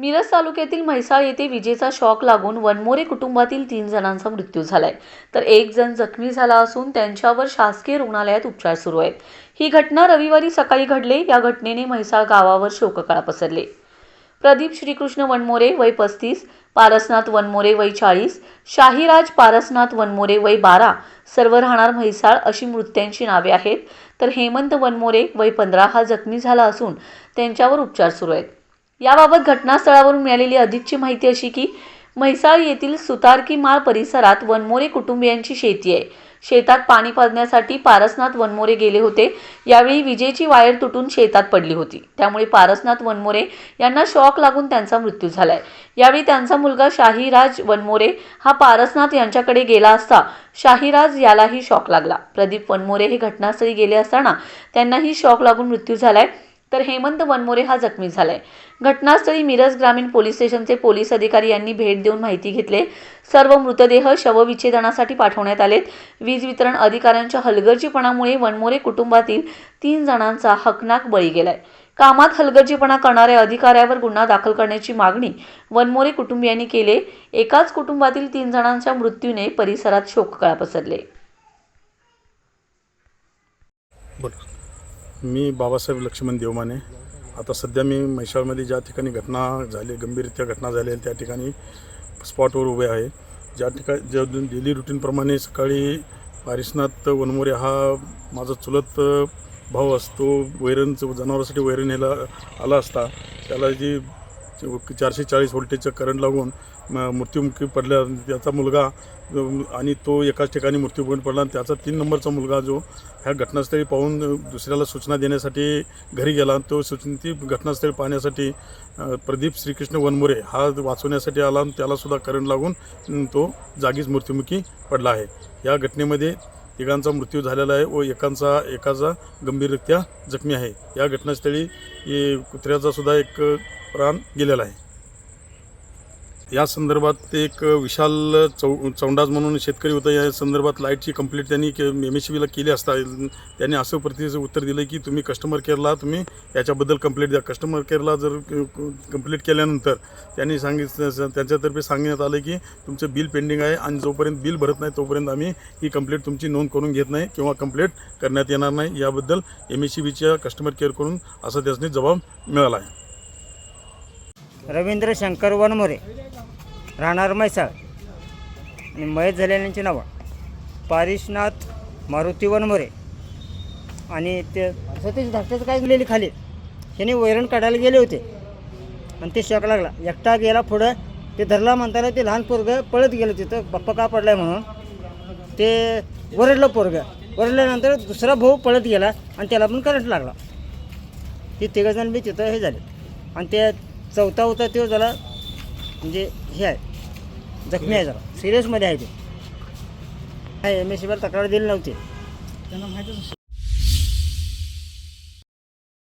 मिरज तालुक्यातील म्हैसाळ येथे विजेचा शॉक लागून वनमोरे कुटुंबातील तीन जणांचा मृत्यू झालाय. तर एक जण जखमी झाला असून त्यांच्यावर शासकीय रुग्णालयात उपचार सुरू आहेत. ही घटना रविवारी सकाळी घडले. या घटनेने म्हैसाळ गावावर शोककळा पसरले. प्रदीप श्रीकृष्ण वनमोरे वय पस्तीस पारसनाथ वनमोरे वय चाळीस शाहीराज पारसनाथ वनमोरे वय बारा सर्व राहणार म्हैसाळ अशी मृत्यांची नावे आहेत. तर हेमंत वनमोरे वय पंधरा हा जखमी झाला असून त्यांच्यावर उपचार सुरू आहेत. याबाबत घटनास्थळावरून मिळालेली अधिकची माहिती अशी की म्हैसाळ येथील सुतारकी माळ परिसरात वनमोरे कुटुंबियांची शेती आहे. शेतात पाणी पाजण्यासाठी पारसनाथ वनमोरे गेले होते. यावेळी विजेची वायर तुटून शेतात पडली होती. त्यामुळे पारसनाथ वनमोरे यांना शॉक लागून त्यांचा मृत्यू झालाय. यावेळी त्यांचा मुलगा शाहीराज वनमोरे हा पारसनाथ यांच्याकडे गेला असता शाहीराज यालाही शॉक लागला. प्रदीप वनमोरे हे घटनास्थळी गेले असताना त्यांनाही शॉक लागून मृत्यू झालाय. तर हेमंत वनमोरे हा जखमी झालाय. घटनास्थळी मिरज ग्रामीण पोलीस स्टेशनचे पोलीस अधिकारी यांनी भेट देऊन माहिती घेतले. सर्व मृतदेह शवविच्छेदनासाठी पाठवण्यात आलेत. वीज वितरण अधिकाऱ्यांच्या हलगर्जीपणामुळे वनमोरे कुटुंबातील तीन जणांचा हकनाक बळी गेलाय. कामात हलगर्जीपणा करणाऱ्या अधिकाऱ्यावर गुन्हा दाखल करण्याची मागणी वनमोरे कुटुंबियांनी केले. एकाच कुटुंबातील तीन जणांच्या मृत्यूने परिसरात शोककळा पसरले. मी बाबासाहेब लक्ष्मण देवमाने. आता सध्या मी म्हैसाळमध्ये ज्या ठिकाणी घटना झाली गंभीररित्या घटना झाली त्या ठिकाणी स्पॉटवर उभे आहे. ज्या ठिकाणी ज्या डेली रुटीनप्रमाणे सकाळी पारिसनाथ वनमोरे हा माझा चुलत भाऊ असतो वैरणचं जनावरांसाठी वैरण न्यायला आला असता त्याला जी चारशे चाळीस व्होल्टेजचं करंट लागून म- मृत्युमुखी पडल्या. त्याचा मुलगा आणि तो एकाच ठिकाणी मृत्यूमुखी पडला. आणि त्याचा तीन नंबरचा मुलगा जो ह्या घटनास्थळी पाहून दुसऱ्याला सूचना देण्यासाठी घरी गेला. तो सूचना ती घटनास्थळी पाहण्यासाठी प्रदीप श्रीकृष्ण वनमोरे हा वाचवण्यासाठी आला. आणि त्यालासुद्धा करंट लागून तो जागीच मृत्युमुखी पडला आहे. या घटनेमध्ये तिघांचा मृत्यू झालेला आहे व एकांचा एकाचा गंभीररित्या जखमी आहे. या घटनास्थळी कुत्र्याचा सुद्धा एक प्राण गेलेला आहे. या संदर्भात एक विशाल चौ चौंडाज म्हणून शेतकरी होता. या संदर्भात लाईटची कंप्लेंट त्यांनी एम एस बीला केली असता. त्यांनी असं प्रतिचं उत्तर दिलं की तुम्ही कस्टमर केअरला तुम्ही याच्याबद्दल कंप्लेंट द्या. कस्टमर केअरला जर कंप्लीट केल्यानंतर त्यांनी सांगितलं त्यांच्यातर्फे सांगण्यात आलं की तुमचं बिल पेंडिंग आहे आणि जोपर्यंत बिल भरत नाही तोपर्यंत आम्ही ही कंप्लेंट तुमची नोंद करून घेत नाही किंवा कंप्लेंट करण्यात येणार नाही. याबद्दल एम एस सी बीच्या कस्टमर केअरकडून असा त्यासनी जबाब मिळाला आहे. रवींद्र शंकर वनमोरे राहणार म्हैसाळ आणि मयत झालेल्यांची नावं. पारिशनाथ मारुती वनमोरे आणि ते सतीश धाकट्याचं काय झालेली खाली? ह्याने वैरण काढायला गेले होते. आणि ते शॉक लागला. एकटा गेला पुढं. ते धरला म्हणताना ते लहान पोरगं पळत गेलं तिथं. बाप्पा का पडलाय म्हणून? ते वरडलं पोरगं. वरडल्यानंतर दुसरा भाऊ पळत गेला आणि त्याला पण करंट लागला. ते तिघंजण बी तिथं हे झाले. आणि ते चौथा होता तो जरा म्हणजे हे आहे. जखमी आहे जरा. सिरियसमध्ये आहे ते. एम एस सीवर तक्रार दिली नव्हती.